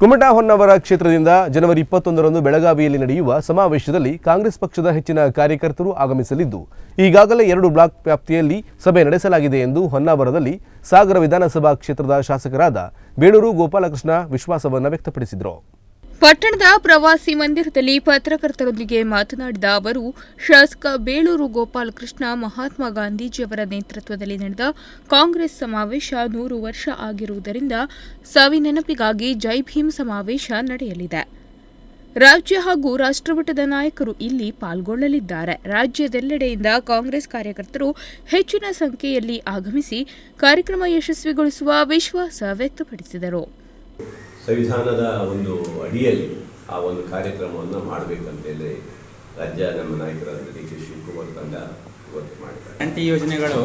ಕುಮಟಾ ಹೊನ್ನವರ ಕ್ಷೇತ್ರದಿಂದ ಜನವರಿ ಇಪ್ಪತ್ತೊಂದರಂದು ಬೆಳಗಾವಿಯಲ್ಲಿ ನಡೆಯುವ ಸಮಾವೇಶದಲ್ಲಿ ಕಾಂಗ್ರೆಸ್ ಪಕ್ಷದ ಹೆಚ್ಚಿನ ಕಾರ್ಯಕರ್ತರು ಆಗಮಿಸಲಿದ್ದು, ಈಗಾಗಲೇ ಎರಡು ಬ್ಲಾಕ್ ವ್ಯಾಪ್ತಿಯಲ್ಲಿ ಸಭೆ ನಡೆಸಲಾಗಿದೆ ಎಂದು ಹೊನ್ನಾವರದಲ್ಲಿ ಸಾಗರ ವಿಧಾನಸಭಾ ಕ್ಷೇತ್ರದ ಶಾಸಕರಾದ ಬೇಳೂರು ಗೋಪಾಲಕೃಷ್ಣ ವಿಶ್ವಾಸವನ್ನು ವ್ಯಕ್ತಪಡಿಸಿದರು. ಪಟ್ಟಣದ ಪ್ರವಾಸಿ ಮಂದಿರದಲ್ಲಿ ಪತ್ರಕರ್ತರೊಂದಿಗೆ ಮಾತನಾಡಿದ ಅವರು, ಶಾಸಕ ಬೇಳೂರು ಗೋಪಾಲಕೃಷ್ಣ ಮಹಾತ್ಮ ಗಾಂಧೀಜಿಯವರ ನೇತೃತ್ವದಲ್ಲಿ ನಡೆದ ಕಾಂಗ್ರೆಸ್ ಸಮಾವೇಶ ನೂರು ವರ್ಷ ಆಗಿರುವುದರಿಂದ ಸವಿನೆನಪಿಗಾಗಿ ಜೈ ಭೀಮ್ ಸಮಾವೇಶ ನಡೆಯಲಿದೆ. ರಾಜ್ಯ ಹಾಗೂ ರಾಷ್ಟ್ರಮಟ್ಟದ ನಾಯಕರು ಇಲ್ಲಿ ಪಾಲ್ಗೊಳ್ಳಲಿದ್ದಾರೆ. ರಾಜ್ಯದೆಲ್ಲೆಡೆಯಿಂದ ಕಾಂಗ್ರೆಸ್ ಕಾರ್ಯಕರ್ತರು ಹೆಚ್ಚಿನ ಸಂಖ್ಯೆಯಲ್ಲಿ ಆಗಮಿಸಿ ಕಾರ್ಯಕ್ರಮ ಯಶಸ್ವಿಗೊಳಿಸುವ ವಿಶ್ವಾಸ ವ್ಯಕ್ತಪಡಿಸಿದರು. ಸಂವಿಧಾನದ ಒಂದು ಅಡಿಯಲ್ಲಿ ಆ ಒಂದು ಕಾರ್ಯಕ್ರಮವನ್ನು ಮಾಡಬೇಕಂತೇಳಿ ರಾಜ್ಯ ನಮ್ಮ ನಾಯಕರಾದ ಡಿ ಕೆ ಶಿವಕುಮಾರ್ ತಂಡ ಇವತ್ತು ಮಾಡಿದ್ದಾರೆ ಗ್ಯಾರಂಟಿ ಯೋಜನೆಗಳು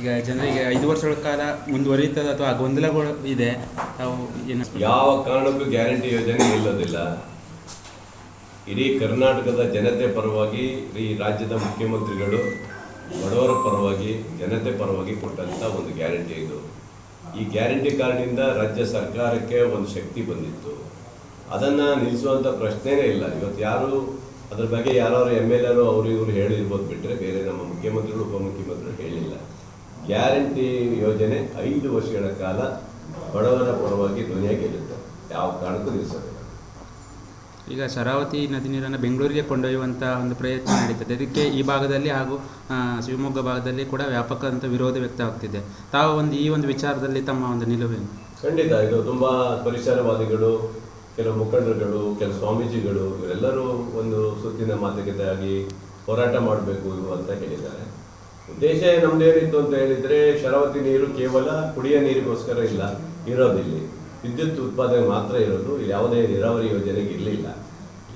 ಈಗ ಜನರಿಗೆ ಐದು ವರ್ಷಗಳ ಕಾಲ ಮುಂದುವರಿಯುತ್ತದೆ ಅಥವಾ ಗೊಂದಲಗಳು ಇದೆ ತಾವು ಏನು ಯಾವ ಕಾರಣಕ್ಕೂ ಗ್ಯಾರಂಟಿ ಯೋಜನೆ ಇಲ್ಲದಿಲ್ಲ. ಇಡೀ ಕರ್ನಾಟಕದ ಜನತೆ ಪರವಾಗಿ ಈ ರಾಜ್ಯದ ಮುಖ್ಯಮಂತ್ರಿಗಳು ಬಡವರ ಪರವಾಗಿ ಜನತೆ ಪರವಾಗಿ ಕೊಟ್ಟಂಥ ಒಂದು ಗ್ಯಾರಂಟಿ ಇದು. ಈ ಗ್ಯಾರಂಟಿ ಕಾರ್ಡಿಂದ ರಾಜ್ಯ ಸರ್ಕಾರಕ್ಕೆ ಒಂದು ಶಕ್ತಿ ಬಂದಿತ್ತು. ಅದನ್ನು ನಿಲ್ಲಿಸುವಂಥ ಪ್ರಶ್ನೆನೇ ಇಲ್ಲ. ಇವತ್ತು ಯಾರು ಅದ್ರ ಬಗ್ಗೆ ಯಾರು ಎಂ ಎಲ್ ಎರು ಅವರು ಇವರು ಹೇಳಿರ್ಬೋದು ಬಿಟ್ಟರೆ ಬೇರೆ ನಮ್ಮ ಮುಖ್ಯಮಂತ್ರಿಗಳು, ಉಪಮುಖ್ಯಮಂತ್ರಿಗಳು ಹೇಳಿಲ್ಲ. ಗ್ಯಾರಂಟಿ ಯೋಜನೆ ಐದು ವರ್ಷಗಳ ಕಾಲ ಬಡವರ ಪರವಾಗಿ ಧ್ವನಿಯಾಗಿರುತ್ತೆ ಯಾವ ಕಾರಣಕ್ಕೂ ನಿಲ್ಲಿಸೋದಿಲ್ಲ ಈಗ ಶರಾವತಿ ನದಿ ನೀರನ್ನು ಬೆಂಗಳೂರಿಗೆ ಕೊಂಡೊಯ್ಯುವಂತಹ ಒಂದು ಪ್ರಯತ್ನ ನಡೀತದೆ. ಇದಕ್ಕೆ ಈ ಭಾಗದಲ್ಲಿ ಹಾಗೂ ಶಿವಮೊಗ್ಗ ಭಾಗದಲ್ಲಿ ಕೂಡ ವ್ಯಾಪಕ ಅಂತ ವಿರೋಧ ವ್ಯಕ್ತವಾಗ್ತಿದೆ. ತಾವು ಒಂದು, ಈ ಒಂದು ವಿಚಾರದಲ್ಲಿ ತಮ್ಮ ಒಂದು ನಿಲುವೇನು? ಖಂಡಿತ, ಇದು ತುಂಬ ಪರಿಸರವಾದಿಗಳು ಕೆಲವು ಮುಖಂಡರುಗಳು ಕೆಲವು ಸ್ವಾಮೀಜಿಗಳು, ಇವರೆಲ್ಲರೂ ಒಂದು ಸುತ್ತಿನ ಮಾತುಕತೆಯಾಗಿ ಹೋರಾಟ ಮಾಡಬೇಕು ಅಂತ ಹೇಳಿದ್ದಾರೆ. ಉದ್ದೇಶ ನಮ್ದೇನಿತ್ತು ಅಂತ ಹೇಳಿದ್ರೆ, ಶರಾವತಿ ನೀರು ಕೇವಲ ಕುಡಿಯ ನೀರಿಗೋಸ್ಕರ ಇಲ್ಲ, ಇರೋದಿಲ್ಲಿ. ವಿದ್ಯುತ್ ಉತ್ಪಾದನೆ ಮಾತ್ರ ಇರೋದು, ಯಾವುದೇ ನೀರಾವರಿ ಯೋಜನೆಗೆ ಇರಲಿಲ್ಲ.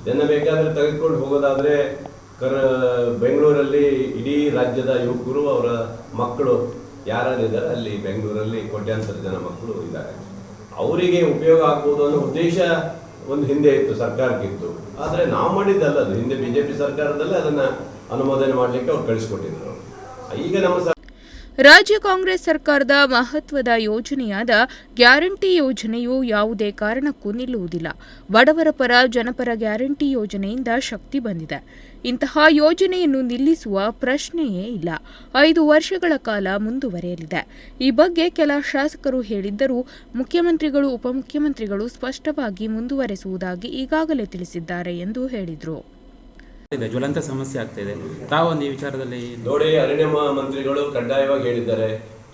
ಇದನ್ನು ಬೇಕಾದರೆ ತೆಗೆದುಕೊಂಡು ಹೋಗೋದಾದ್ರೆ, ಕರ್, ಬೆಂಗಳೂರಲ್ಲಿ ಇಡೀ ರಾಜ್ಯದ ಯುವಕರು, ಅವರ ಮಕ್ಕಳು ಯಾರಿದ್ದಾರೆ ಅಲ್ಲಿ ಬೆಂಗಳೂರಲ್ಲಿ ಕೋಟ್ಯಾಂತರ ಜನ ಮಕ್ಕಳು ಇದ್ದಾರೆ. ಅವರಿಗೆ ಉಪಯೋಗ ಆಗ್ಬೋದು ಅನ್ನೋ ಉದ್ದೇಶ ಒಂದು ಹಿಂದೆ ಇತ್ತು, ಸರ್ಕಾರಕ್ಕಿತ್ತು. ಆದರೆ ನಾವು ಮಾಡಿದ್ದಲ್ಲ ಅದು. ಹಿಂದೆ ಬಿಜೆಪಿ ಸರ್ಕಾರದಲ್ಲೇ ಅದನ್ನ ಅನುಮೋದನೆ ಮಾಡಲಿಕ್ಕೆ ಅವ್ರು ಕಳಿಸ್ಕೊಟ್ಟಿದ್ರು. ಈಗ ನಮ್ಮ ರಾಜ್ಯ ಕಾಂಗ್ರೆಸ್ ಸರ್ಕಾರದ ಮಹತ್ವದ ಯೋಜನೆಯಾದ ಗ್ಯಾರಂಟಿ ಯೋಜನೆಯು ಯಾವುದೇ ಕಾರಣಕ್ಕೂ ನಿಲ್ಲುವುದಿಲ್ಲ. ಬಡವರ ಪರ ಜನಪರ ಗ್ಯಾರಂಟಿ ಯೋಜನೆಯಿಂದ ಶಕ್ತಿ ಬಂದಿದೆ. ಇಂತಹ ಯೋಜನೆಯನ್ನು ನಿಲ್ಲಿಸುವ ಪ್ರಶ್ನೆಯೇ ಇಲ್ಲ. ಐದು ವರ್ಷಗಳ ಕಾಲ ಮುಂದುವರೆಯಲಿದೆ. ಈ ಬಗ್ಗೆ ಕೆಲ ಶಾಸಕರು ಹೇಳಿದ್ದರೂ ಮುಖ್ಯಮಂತ್ರಿಗಳು, ಉಪಮುಖ್ಯಮಂತ್ರಿಗಳು ಸ್ಪಷ್ಟವಾಗಿ ಮುಂದುವರೆಸುವುದಾಗಿ ಈಗಾಗಲೇ ತಿಳಿಸಿದ್ದಾರೆ ಎಂದು ಹೇಳಿದರು. ಇದೆ ಜ್ವಲಂತ ಸಮಸ್ಯೆ ಆಗ್ತಾ ತಾವು ತಾವೊಂದು ಈ ವಿಚಾರದಲ್ಲಿ ನೋಡಿ, ಅರಣ್ಯ ಮಂತ್ರಿಗಳು ಕಡ್ಡಾಯವಾಗಿ ಹೇಳಿದ್ದಾರೆ.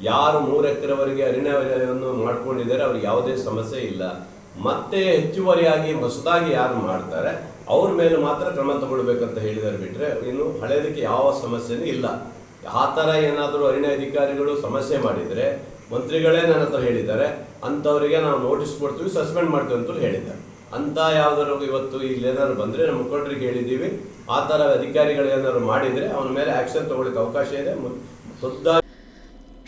ಯಾರು ಮೂರು ಎಕರೆವರೆಗೆ ಅರಣ್ಯವನ್ನು ಮಾಡ್ಕೊಂಡಿದ್ದಾರೆ, ಅವ್ರಿಗೆ ಯಾವುದೇ ಸಮಸ್ಯೆ ಇಲ್ಲ. ಮತ್ತೆ ಹೆಚ್ಚುವರಿಯಾಗಿ ಹೊಸದಾಗಿ ಯಾರು ಮಾಡ್ತಾರೆ, ಅವ್ರ ಮೇಲೆ ಮಾತ್ರ ಕ್ರಮ ತಗೊಳ್ಬೇಕಂತ ಹೇಳಿದ್ದಾರೆ ಬಿಟ್ರೆ, ಇನ್ನು ಹಳೆಯದಕ್ಕೆ ಯಾವ ಸಮಸ್ಯೆನೂ ಇಲ್ಲ. ಆ ಥರ ಏನಾದರೂ ಅರಣ್ಯ ಅಧಿಕಾರಿಗಳು ಸಮಸ್ಯೆ ಮಾಡಿದರೆ, ಮಂತ್ರಿಗಳೇ ನನ್ನ ಹತ್ರ ಹೇಳಿದ್ದಾರೆ, ಅಂಥವರಿಗೆ ನಾವು ನೋಟಿಸ್ ಕೊಡ್ತೀವಿ, ಸಸ್ಪೆಂಡ್ ಮಾಡ್ತೀವಿ ಅಂತ ಹೇಳಿದ್ದಾರೆ. ಅಂತ ಯಾವ್ದಾದ್ರು ಇವತ್ತು ಇಲ್ಲಿ ಏನಾದ್ರು ಬಂದರೆ ನಮ್ಮ ಮುಖಂಡರಿಗೆ ಹೇಳಿದ್ದೀವಿ. ಆ ಥರ ಅಧಿಕಾರಿಗಳು ಏನಾದ್ರು ಮಾಡಿದರೆ ಅವನ ಮೇಲೆ ಆಕ್ಷನ್ ತೊಗೊಳಕ್ಕೆ ಅವಕಾಶ ಇದೆ. ಮುದ್ದಾಗಿ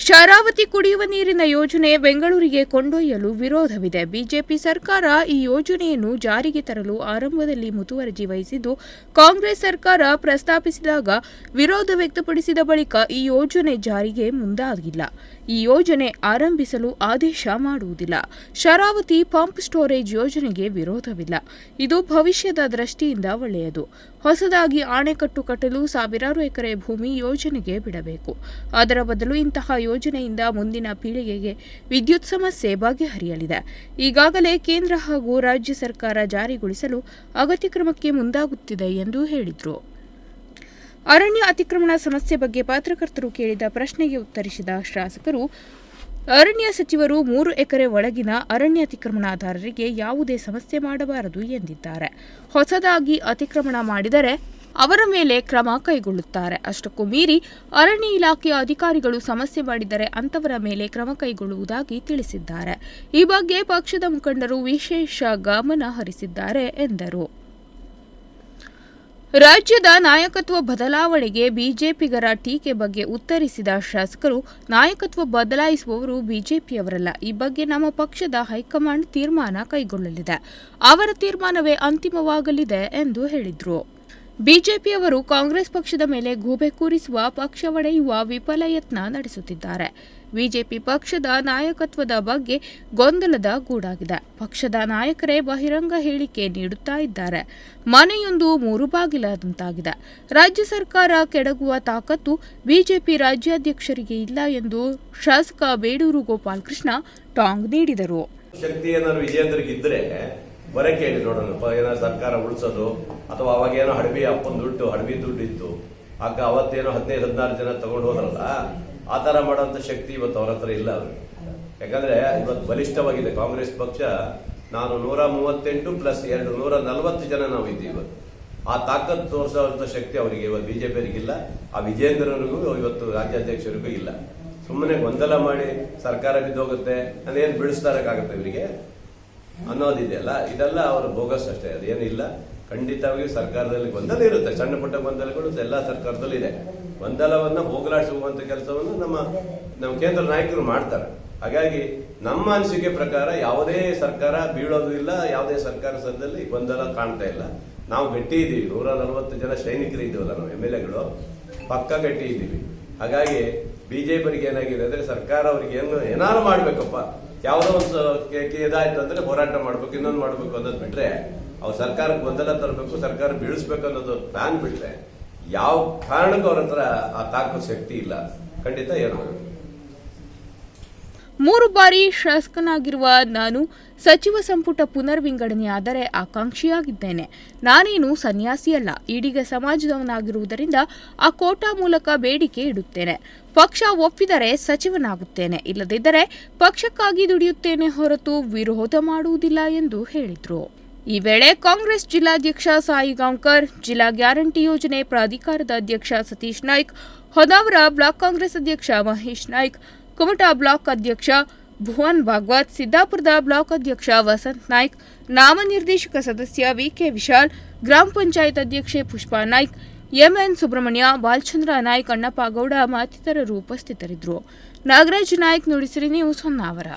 ಶರಾವತಿ ಕುಡಿಯುವ ನೀರಿನ ಯೋಜನೆ ಬೆಂಗಳೂರಿಗೆ ಕೊಂಡೊಯ್ಯಲು ವಿರೋಧವಿದೆ. ಬಿಜೆಪಿ ಸರ್ಕಾರ ಈ ಯೋಜನೆಯನ್ನು ಜಾರಿಗೆ ತರಲು ಆರಂಭದಲ್ಲಿ ಮುತುವರ್ಜಿ ವಹಿಸಿದ್ದು, ಕಾಂಗ್ರೆಸ್ ಸರ್ಕಾರ ಪ್ರಸ್ತಾಪಿಸಿದಾಗ ವಿರೋಧ ವ್ಯಕ್ತಪಡಿಸಿದ ಬಳಿಕ ಈ ಯೋಜನೆ ಜಾರಿಗೆ ಮುಂದಾಗಿಲ್ಲ. ಈ ಯೋಜನೆ ಆರಂಭಿಸಲು ಆದೇಶ ಮಾಡುವುದಿಲ್ಲ. ಶರಾವತಿ ಪಂಪ್ ಸ್ಟೋರೇಜ್ ಯೋಜನೆಗೆ ವಿರೋಧವಿಲ್ಲ. ಇದು ಭವಿಷ್ಯದ ದೃಷ್ಟಿಯಿಂದ ಒಳ್ಳೆಯದು. ಹೊಸದಾಗಿ ಆಣೆಕಟ್ಟು ಕಟ್ಟಲು ಸಾವಿರಾರು ಎಕರೆ ಭೂಮಿ ಯೋಜನೆಗೆ ಬಿಡಬೇಕು. ಅದರ ಬದಲು ಇಂತಹ ಯೋಜನೆಯಿಂದ ಮುಂದಿನ ಪೀಳಿಗೆಗೆ ವಿದ್ಯುತ್ ಸಮಸ್ಯೆ ಬಗೆಹರಿಯಲಿದೆ ಈಗಾಗಲೇ ಕೇಂದ್ರ ಹಾಗೂ ರಾಜ್ಯ ಸರ್ಕಾರ ಜಾರಿಗೊಳಿಸಲು ಅಗತ್ಯ ಕ್ರಮಕ್ಕೆ ಮುಂದಾಗುತ್ತಿದೆ ಎಂದು ಹೇಳಿದರು. ಅರಣ್ಯ ಅತಿಕ್ರಮಣ ಸಮಸ್ಯೆ ಬಗ್ಗೆ ಪತ್ರಕರ್ತರು ಕೇಳಿದ ಪ್ರಶ್ನೆಗೆ ಉತ್ತರಿಸಿದ ಶಾಸಕರು, ಅರಣ್ಯ ಸಚಿವರು ಮೂರು ಎಕರೆ ಒಳಗಿನ ಅರಣ್ಯ ಅತಿಕ್ರಮಣದಾರರಿಗೆ ಯಾವುದೇ ಸಮಸ್ಯೆ ಮಾಡಬಾರದು ಎಂದಿದ್ದಾರೆ. ಹೊಸದಾಗಿ ಅತಿಕ್ರಮಣ ಮಾಡಿದರೆ ಅವರ ಮೇಲೆ ಕ್ರಮ ಕೈಗೊಳ್ಳುತ್ತಾರೆ. ಅಷ್ಟಕ್ಕೂ ಮೀರಿ ಅರಣ್ಯ ಇಲಾಖೆಯ ಅಧಿಕಾರಿಗಳು ಸಮಸ್ಯೆ ಮಾಡಿದರೆ ಅಂತವರ ಮೇಲೆ ಕ್ರಮ ಕೈಗೊಳ್ಳುವುದಾಗಿ ತಿಳಿಸಿದ್ದಾರೆ. ಈ ಬಗ್ಗೆ ಪಕ್ಷದ ಮುಖಂಡರು ವಿಶೇಷ ಗಮನ ಹರಿಸಿದ್ದಾರೆ ಎಂದರು. ರಾಜ್ಯದ ನಾಯಕತ್ವ ಬದಲಾವಣೆಗೆ ಬಿಜೆಪಿಗರ ಟೀಕೆ ಬಗ್ಗೆ ಉತ್ತರಿಸಿದ ಶಾಸಕರು, ನಾಯಕತ್ವ ಬದಲಾಯಿಸುವವರು ಬಿಜೆಪಿಯವರಲ್ಲ. ಈ ಬಗ್ಗೆ ನಮ್ಮ ಪಕ್ಷದ ಹೈಕಮಾಂಡ್ ತೀರ್ಮಾನ ಕೈಗೊಳ್ಳಲಿದೆ. ಅವರ ತೀರ್ಮಾನವೇ ಅಂತಿಮವಾಗಲಿದೆ ಎಂದು ಹೇಳಿದರು. ಬಿಜೆಪಿಯವರು ಕಾಂಗ್ರೆಸ್ ಪಕ್ಷದ ಮೇಲೆ ಗೂಬೆ ಕೂರಿಸುವ ಪಕ್ಷ ಒಡೆಯುವ ವಿಫಲ ಯತ್ನ ನಡೆಸುತ್ತಿದ್ದಾರೆ. ಬಿಜೆಪಿ ಪಕ್ಷದ ನಾಯಕತ್ವದ ಬಗ್ಗೆ ಗೊಂದಲದ ಗೂಡಾಗಿದೆ. ಪಕ್ಷದ ನಾಯಕರೇ ಬಹಿರಂಗ ಹೇಳಿಕೆ ನೀಡುತ್ತಾ ಇದ್ದಾರೆ. ಮನೆಯೊಂದು ಮೂರು ಬಾಗಿಲಾದಂತಾಗಿದೆ. ರಾಜ್ಯ ಸರ್ಕಾರ ಕೆಡಗುವ ತಾಕತ್ತು ಬಿಜೆಪಿ ರಾಜ್ಯಾಧ್ಯಕ್ಷರಿಗೆ ಇಲ್ಲ ಎಂದು ಶಾಸಕ ಬೇಡೂರು ಗೋಪಾಲಕೃಷ್ಣ ಟಾಂಗ್ ನೀಡಿದರು. ಬರಕ್ಕೆ ಹೇಳಿ ನೋಡೋಣ ಪ- ಏನೋ ಸರ್ಕಾರ ಉಳಿಸೋದು, ಅಥವಾ ಅವಾಗ ಏನೋ ಹಡಬಿ ಅಪ್ಪನ ದುಡ್ಡು ಹಡಬಿ ದುಡ್ಡು ಇತ್ತು ಆಗ ಅವತ್ತೇನೋ ಹದಿನೈದು, ಹದಿನಾರು ಜನ ತಗೊಂಡು ಹೋದ್ರಲ್ಲ, ಆ ಥರ ಮಾಡೋಂಥ ಶಕ್ತಿ ಇವತ್ತು ಅವ್ರ ಹತ್ರ ಇಲ್ಲ ಅವ್ರಿಗೆ ಯಾಕಂದ್ರೆ ಇವತ್ತು ಬಲಿಷ್ಠವಾಗಿದೆ ಕಾಂಗ್ರೆಸ್ ಪಕ್ಷ. ನಾನು ನೂರ ಮೂವತ್ತೆಂಟು ಪ್ಲಸ್ ಎರಡು ನೂರ ನಲವತ್ತು ಜನ ನಾವು ಇದ್ದೀವಿ ಇವತ್ತು. ಆ ತಾಕತ್ ತೋರಿಸುವಂತ ಶಕ್ತಿ ಅವರಿಗೆ ಇವತ್ತು ಬಿಜೆಪಿಯವರಿಗಿಲ್ಲ, ಆ ವಿಜೇಂದ್ರನಿಗೂ ಇವತ್ತು ರಾಜ್ಯಾಧ್ಯಕ್ಷರಿಗೂ ಇಲ್ಲ. ಸುಮ್ಮನೆ ಗೊಂದಲ ಮಾಡಿ ಸರ್ಕಾರ ಬಿದ್ದೋಗುತ್ತೆ, ಅದೇನು ಬಿಡಿಸ್ತಾರಕ್ಕಾಗುತ್ತೆ ಇವರಿಗೆ? ಅನ್ನೋದಿದೆಯಲ್ಲ, ಇದೆಲ್ಲ ಅವರ ಬೋಗಸ್ ಅಷ್ಟೇ. ಅದೇನಿಲ್ಲ ಖಂಡಿತವಾಗಿಯೂ ಸರ್ಕಾರದಲ್ಲಿ ಗೊಂದಲ ಇರುತ್ತೆ. ಸಣ್ಣ ಪುಟ್ಟ ಗೊಂದಲಗಳು ಎಲ್ಲ ಸರ್ಕಾರದಲ್ಲಿ ಇದೆ. ಗೊಂದಲವನ್ನು ಹೋಗಲಾಡಿಸುವಂತ ಕೆಲಸವನ್ನು ನಮ್ಮ ನಮ್ಮ ಕೇಂದ್ರ ನಾಯಕರು ಮಾಡ್ತಾರೆ. ಹಾಗಾಗಿ ನಮ್ಮ ಅನಿಸಿಕೆ ಪ್ರಕಾರ ಯಾವುದೇ ಸರ್ಕಾರ ಬೀಳೋದು ಇಲ್ಲ, ಯಾವುದೇ ಸರ್ಕಾರ ಸದ್ಯದಲ್ಲಿ ಗೊಂದಲ ಕಾಣ್ತಾ ಇಲ್ಲ. ನಾವು ಗಟ್ಟಿ ಇದ್ದೀವಿ. ನೂರ ನಲವತ್ತು ಜನ ಸೈನಿಕರು ಇದ್ದೀವಲ್ಲ ನಾವು, ಎಂ ಎಲ್ ಎಗಳು. ಪಕ್ಕ ಗಟ್ಟಿ ಇದ್ದೀವಿ. ಹಾಗಾಗಿ ಬಿಜೆಪಿಗೆ ಏನಾಗಿದೆ ಅಂದ್ರೆ ಸರ್ಕಾರ ಅವ್ರಿಗೆ ಏನು ಏನಾರು ಮಾಡ್ಬೇಕಪ್ಪ. ಯಾವುದೋ ಒಂದು ಇದಾಯ್ತು ಅಂದ್ರೆ ಹೋರಾಟ ಮಾಡ್ಬೇಕು, ಇನ್ನೊಂದು ಮಾಡ್ಬೇಕು ಅನ್ನೋದು ಬಿಟ್ರೆ ಅವ್ರು ಸರ್ಕಾರಕ್ಕೆ ಗೊಂದಲ ತರಬೇಕು, ಸರ್ಕಾರ ಬೀಳಿಸ್ಬೇಕು ಅನ್ನೋದು ಪ್ಲಾನ್ ಬಿಟ್ರೆ ಯಾವ ಕಾರಣಕ್ಕೂ ಅವ್ರ ಹತ್ರ ಆ ತಾಕೋ ಶಕ್ತಿ ಇಲ್ಲ. ಖಂಡಿತ ಹೇಳ್ಬೋದು. ಮೂರು ಬಾರಿ ಶಾಸಕನಾಗಿರುವ ನಾನು ಸಚಿವ ಸಂಪುಟ ಪುನರ್ವಿಂಗಡಣೆಯಾದರೆ ಆಕಾಂಕ್ಷಿಯಾಗಿದ್ದೇನೆ. ನಾನೇನು ಸನ್ಯಾಸಿಯಲ್ಲ. ಈಡಿಗ ಸಮಾಜದವನಾಗಿರುವುದರಿಂದ ಆ ಕೋಟಾ ಮೂಲಕ ಬೇಡಿಕೆ ಇಡುತ್ತೇನೆ. ಪಕ್ಷ ಒಪ್ಪಿದರೆ ಸಚಿವನಾಗುತ್ತೇನೆ. ಇಲ್ಲದಿದ್ದರೆ ಪಕ್ಷಕ್ಕಾಗಿ ದುಡಿಯುತ್ತೇನೆ ಹೊರತು ವಿರೋಧ ಮಾಡುವುದಿಲ್ಲ ಎಂದು ಹೇಳಿದರು. ಈ ವೇಳೆ ಕಾಂಗ್ರೆಸ್ ಜಿಲ್ಲಾಧ್ಯಕ್ಷ ಸಾಯಿ ಗಾಂವ್ಕರ್, ಜಿಲ್ಲಾ ಗ್ಯಾರಂಟಿ ಯೋಜನೆ ಪ್ರಾಧಿಕಾರದ ಅಧ್ಯಕ್ಷ ಸತೀಶ್ ನಾಯ್ಕ್, ಹೊನ್ನಾವರ ಬ್ಲಾಕ್ ಕಾಂಗ್ರೆಸ್ ಅಧ್ಯಕ್ಷ ಮಹೇಶ್ ನಾಯ್ಕ್ ಕುಮಟಾ ಬ್ಲಾಕ್ ಅಧ್ಯಕ್ಷ ಭುವನ್ ಭಾಗವತ್, ಸಿದ್ದಾಪುರದ ಬ್ಲಾಕ್ ಅಧ್ಯಕ್ಷ ವಸಂತ್ ನಾಯ್ಕ್, ನಾಮನಿರ್ದೇಶಕ ಸದಸ್ಯ ವಿಕೆ ವಿಶಾಲ್, ಗ್ರಾಮ ಪಂಚಾಯತ್ ಅಧ್ಯಕ್ಷೆ ಪುಷ್ಪಾ ನಾಯ್ಕ್ ಎಂಎನ್ ಸುಬ್ರಹ್ಮಣ್ಯ, ಬಾಲಚಂದ್ರ ನಾಯ್ಕ್, ಅಣ್ಣಪ್ಪ ಗೌಡ ಮತ್ತಿತರರು ಉಪಸ್ಥಿತರಿದ್ದರು. ನಾಗರಾಜ್ ನಾಯ್ಕ್, ನುಡಿಸಿರಿ ನೀವು ಹೊನ್ನಾವರ.